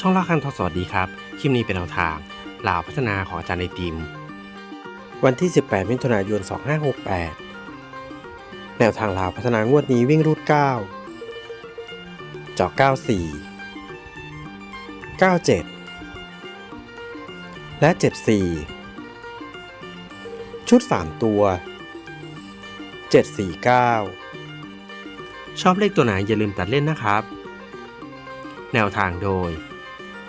ช่องล่าคันทอสวัสดีครับ คลิปนี้เป็นแนวทางลาวพัฒนาของอาจารย์ไอติมวันที่ 18 มิถุนายน 2568 แนวทางลาวพัฒนางวดนี้วิ่งรูด 9 เจาะ 94 97 และ 74 ชุด 3 ตัว 749 ชอบเลขตัวไหนอย่าลืมตัดเล่นนะครับ แนวทางโดย